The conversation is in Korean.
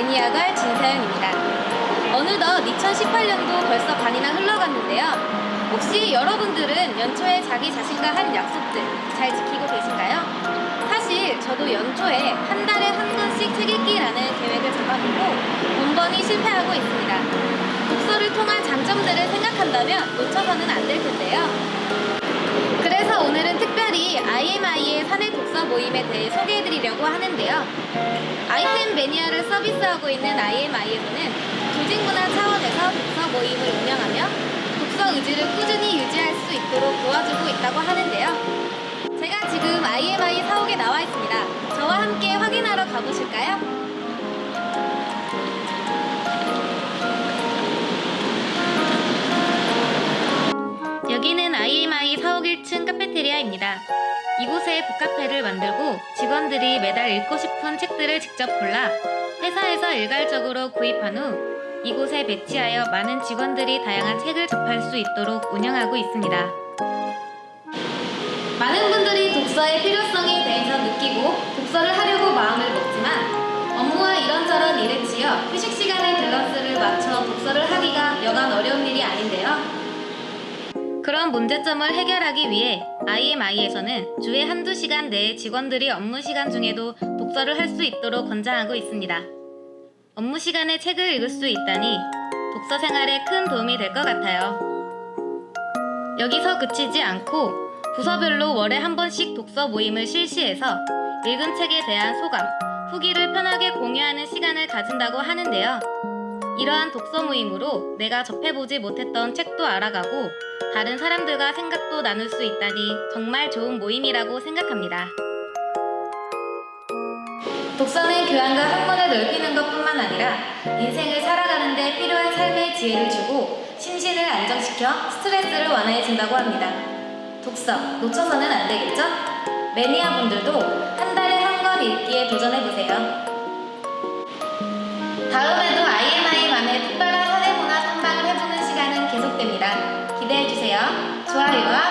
매니아걸 진서연입니다. 어느덧 2018년도 벌써 반이나 흘러갔는데요. 혹시 여러분들은 연초에 자기 자신과 한 약속들 잘 지키고 계신가요? 사실 저도 연초에 한 달에 한 권씩 책 읽기라는 계획을 잡아놓고 번번이 실패하고 있습니다. 독서를 통한 장점들을 생각한다면 놓쳐서는 안 될 텐데요. 그래서 오늘은 특별히 IMI의 사내 모임에 대해 소개해드리려고 하는데요. 아이템 매니아를 서비스하고 있는 IMI에서는 조직 문화 차원에서 독서 모임을 운영하며 독서 의지를 꾸준히 유지할 수 있도록 도와주고 있다고 하는데요. 제가 지금 IMI 사옥에 나와 있습니다. 저와 함께 확인하러 가보실까요? 여기는 IMI 사옥 1층 카페테리아입니다. 이곳에 북카페를 만들고 직원들이 매달 읽고 싶은 책들을 직접 골라 회사에서 일괄적으로 구입한 후 이곳에 배치하여 많은 직원들이 다양한 책을 접할 수 있도록 운영하고 있습니다. 많은 분들이 독서의 필요성에 대해서 느끼고 독서를 하려고 마음을 먹지만 업무와 이런저런 일에 치여 휴식 시간의 밸런스를 맞춰 독서를 하기가 여간 어려운. 그런 문제점을 해결하기 위해 IMI에서는 주에 한두 시간 내에 직원들이 업무 시간 중에도 독서를 할 수 있도록 권장하고 있습니다. 업무 시간에 책을 읽을 수 있다니 독서 생활에 큰 도움이 될 것 같아요. 여기서 그치지 않고 부서별로 월에 한 번씩 독서 모임을 실시해서 읽은 책에 대한 소감, 후기를 편하게 공유하는 시간을 가진다고 하는데요. 이러한 독서 모임으로 내가 접해보지 못했던 책도 알아가고 다른 사람들과 생각도 나눌 수 있다니 정말 좋은 모임이라고 생각합니다. 독서는 교양과 학문을 넓히는 것뿐만 아니라 인생을 살아가는 데 필요한 삶의 지혜를 주고 심신을 안정시켜 스트레스를 완화해 준다고 합니다. 독서 놓쳐서는 안 되겠죠? 매니아분들도 한 좋아요와